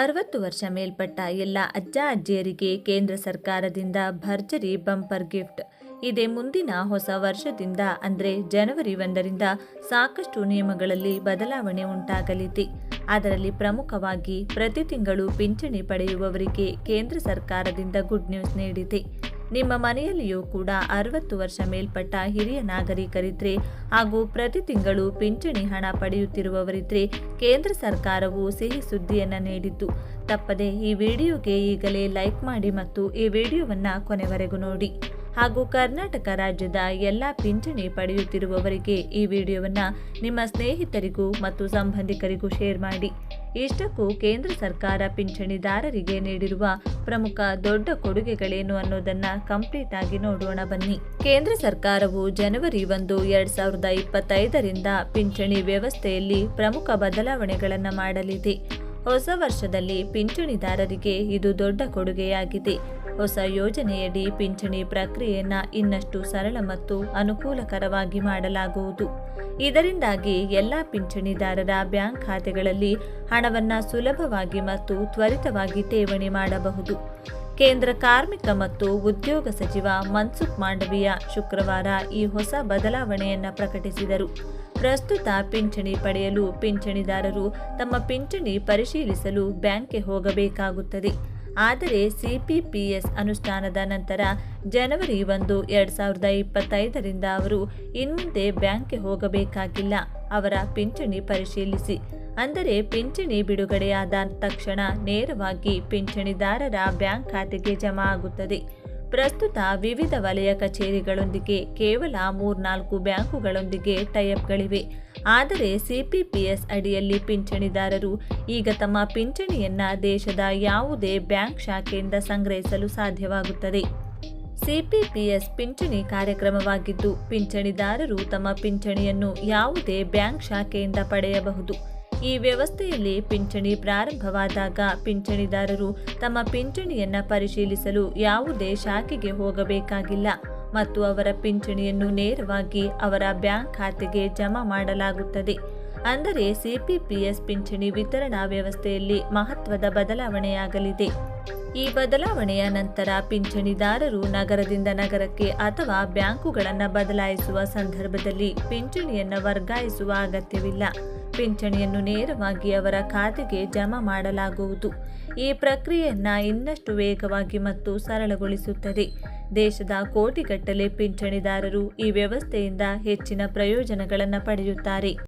ಅರವತ್ತು ವರ್ಷ ಮೇಲ್ಪಟ್ಟ ಎಲ್ಲ ಅಜ್ಜ ಅಜ್ಜಿಯರಿಗೆ ಕೇಂದ್ರ ಸರ್ಕಾರದಿಂದ ಭರ್ಜರಿ ಬಂಪರ್ ಗಿಫ್ಟ್. ಇದೇ ಮುಂದಿನ ಹೊಸ ವರ್ಷದಿಂದ, ಅಂದರೆ ಜನವರಿ ಒಂದರಿಂದ ಸಾಕಷ್ಟು ನಿಯಮಗಳಲ್ಲಿ ಬದಲಾವಣೆ ಉಂಟಾಗಲಿದೆ. ಅದರಲ್ಲಿ ಪ್ರಮುಖವಾಗಿ ಪ್ರತಿ ತಿಂಗಳು ಪಿಂಚಣಿ ಪಡೆಯುವವರಿಗೆ ಕೇಂದ್ರ ಸರ್ಕಾರದಿಂದ ಗುಡ್ ನ್ಯೂಸ್ ನೀಡಿದೆ. ನಿಮ್ಮ ಮನೆಯಲ್ಲಿಯೂ ಕೂಡ ಅರವತ್ತು ವರ್ಷ ಮೇಲ್ಪಟ್ಟ ಹಿರಿಯ ನಾಗರಿಕರಿದ್ರೆ ಹಾಗೂ ಪ್ರತಿ ತಿಂಗಳು ಪಿಂಚಣಿ ಹಣ ಪಡೆಯುತ್ತಿರುವವರಿದ್ರೆ ಕೇಂದ್ರ ಸರ್ಕಾರವು ಸಿಹಿ ಸುದ್ದಿಯನ್ನು ನೀಡಿತ್ತು ತಪ್ಪದೆ ಈ ವಿಡಿಯೋಗೆ ಈಗಲೇ ಲೈಕ್ ಮಾಡಿ ಮತ್ತು ಈ ವಿಡಿಯೋವನ್ನು ಕೊನೆವರೆಗೂ ನೋಡಿ. ಹಾಗೂ ಕರ್ನಾಟಕ ರಾಜ್ಯದ ಎಲ್ಲ ಪಿಂಚಣಿ ಪಡೆಯುತ್ತಿರುವವರಿಗೆ ಈ ವಿಡಿಯೋವನ್ನು ನಿಮ್ಮ ಸ್ನೇಹಿತರಿಗೂ ಮತ್ತು ಸಂಬಂಧಿಕರಿಗೂ ಶೇರ್ ಮಾಡಿ. ಇಷ್ಟಕ್ಕೂ ಕೇಂದ್ರ ಸರ್ಕಾರ ಪಿಂಚಣಿದಾರರಿಗೆ ನೀಡಿರುವ ಪ್ರಮುಖ ದೊಡ್ಡ ಕೊಡುಗೆಗಳೇನು ಅನ್ನೋದನ್ನ ಕಂಪ್ಲೀಟ್ ಆಗಿ ನೋಡೋಣ ಬನ್ನಿ. ಕೇಂದ್ರ ಸರ್ಕಾರವು ಜನವರಿ ಒಂದು, ಎರಡ್ ಸಾವಿರದ ಇಪ್ಪತ್ತೈದರಿಂದ ಪಿಂಚಣಿ ವ್ಯವಸ್ಥೆಯಲ್ಲಿ ಪ್ರಮುಖ ಬದಲಾವಣೆಗಳನ್ನು ಮಾಡಲಿದೆ. ಹೊಸ ವರ್ಷದಲ್ಲಿ ಪಿಂಚಣಿದಾರರಿಗೆ ಇದು ದೊಡ್ಡ ಕೊಡುಗೆಯಾಗಿದೆ. ಹೊಸ ಯೋಜನೆಯಡಿ ಪಿಂಚಣಿ ಪ್ರಕ್ರಿಯೆಯನ್ನು ಇನ್ನಷ್ಟು ಸರಳ ಮತ್ತು ಅನುಕೂಲಕರವಾಗಿ ಮಾಡಲಾಗುವುದು. ಇದರಿಂದಾಗಿ ಎಲ್ಲ ಪಿಂಚಣಿದಾರರ ಬ್ಯಾಂಕ್ ಖಾತೆಗಳಲ್ಲಿ ಹಣವನ್ನು ಸುಲಭವಾಗಿ ಮತ್ತು ತ್ವರಿತವಾಗಿ ಠೇವಣಿ ಮಾಡಬಹುದು. ಕೇಂದ್ರ ಕಾರ್ಮಿಕ ಮತ್ತು ಉದ್ಯೋಗ ಸಚಿವ ಮನ್ಸುಖ್ ಮಾಂಡವಿಯಾ ಶುಕ್ರವಾರ ಈ ಹೊಸ ಬದಲಾವಣೆಯನ್ನು ಪ್ರಕಟಿಸಿದರು. ಪ್ರಸ್ತುತ ಪಿಂಚಣಿ ಪಡೆಯಲು ಪಿಂಚಣಿದಾರರು ತಮ್ಮ ಪಿಂಚಣಿ ಪರಿಶೀಲಿಸಲು ಬ್ಯಾಂಕ್ಗೆ ಹೋಗಬೇಕಾಗುತ್ತದೆ. ಆದರೆ ಸಿಪಿಪಿಎಸ್ ಅನುಷ್ಠಾನದ ನಂತರ ಜನವರಿ ಒಂದು, ಎರಡ್ ಸಾವಿರದ ಇಪ್ಪತ್ತೈದರಿಂದ ಅವರು ಇನ್ಮುಂದೆ ಬ್ಯಾಂಕ್ಗೆ ಹೋಗಬೇಕಾಗಿಲ್ಲ. ಅವರ ಪಿಂಚಣಿ ಪರಿಶೀಲಿಸಿ. ಅಂದರೆ ಪಿಂಚಣಿ ಬಿಡುಗಡೆಯಾದ ತಕ್ಷಣ ನೇರವಾಗಿ ಪಿಂಚಣಿದಾರರ ಬ್ಯಾಂಕ್ ಖಾತೆಗೆ ಜಮಾ ಆಗುತ್ತದೆ. ಪ್ರಸ್ತುತ ವಿವಿಧ ವಲಯ ಕಚೇರಿಗಳೊಂದಿಗೆ ಕೇವಲ ಮೂರ್ನಾಲ್ಕು ಬ್ಯಾಂಕುಗಳೊಂದಿಗೆ ಟೈಅಪ್ಗಳಿವೆ. ಆದರೆ ಸಿಪಿಪಿಎಸ್ ಅಡಿಯಲ್ಲಿ ಪಿಂಚಣಿದಾರರು ಈಗ ತಮ್ಮ ಪಿಂಚಣಿಯನ್ನ ದೇಶದ ಯಾವುದೇ ಬ್ಯಾಂಕ್ ಶಾಖೆಯಿಂದ ಸಂಗ್ರಹಿಸಲು ಸಾಧ್ಯವಾಗುತ್ತದೆ. ಸಿಪಿಪಿಎಸ್ ಪಿಂಚಣಿ ಕಾರ್ಯಕ್ರಮವಾಗಿದ್ದು, ಪಿಂಚಣಿದಾರರು ತಮ್ಮ ಪಿಂಚಣಿಯನ್ನು ಯಾವುದೇ ಬ್ಯಾಂಕ್ ಶಾಖೆಯಿಂದ ಪಡೆಯಬಹುದು. ಈ ವ್ಯವಸ್ಥೆಯಲ್ಲಿ ಪಿಂಚಣಿ ಪ್ರಾರಂಭವಾದಾಗ ಪಿಂಚಣಿದಾರರು ತಮ್ಮ ಪಿಂಚಣಿಯನ್ನ ಪರಿಶೀಲಿಸಲು ಯಾವುದೇ ಶಾಖೆಗೆ ಹೋಗಬೇಕಾಗಿಲ್ಲ ಮತ್ತು ಅವರ ಪಿಂಚಣಿಯನ್ನು ನೇರವಾಗಿ ಅವರ ಬ್ಯಾಂಕ್ ಖಾತೆಗೆ ಜಮಾ ಮಾಡಲಾಗುತ್ತದೆ. ಅಂದರೆ ಸಿಪಿಪಿಎಸ್ ಪಿಂಚಣಿ ವಿತರಣಾ ವ್ಯವಸ್ಥೆಯಲ್ಲಿ ಮಹತ್ವದ ಬದಲಾವಣೆಯಾಗಲಿದೆ. ಈ ಬದಲಾವಣೆಯ ನಂತರ ಪಿಂಚಣಿದಾರರು ನಗರದಿಂದ ನಗರಕ್ಕೆ ಅಥವಾ ಬ್ಯಾಂಕುಗಳನ್ನು ಬದಲಾಯಿಸುವ ಸಂದರ್ಭದಲ್ಲಿ ಪಿಂಚಣಿಯನ್ನು ವರ್ಗಾಯಿಸುವ ಅಗತ್ಯವಿಲ್ಲ. ಪಿಂಚಣಿಯನ್ನು ನೇರವಾಗಿ ಅವರ ಖಾತೆಗೆ ಜಮಾ ಮಾಡಲಾಗುವುದು. ಈ ಪ್ರಕ್ರಿಯೆಯನ್ನು ಇನ್ನಷ್ಟು ವೇಗವಾಗಿ ಮತ್ತು ಸರಳಗೊಳಿಸುತ್ತದೆ. ದೇಶದ ಕೋಟಿಗಟ್ಟಲೆ ಪಿಂಚಣಿದಾರರು ಈ ವ್ಯವಸ್ಥೆಯಿಂದ ಹೆಚ್ಚಿನ ಪ್ರಯೋಜನಗಳನ್ನು ಪಡೆಯುತ್ತಾರೆ.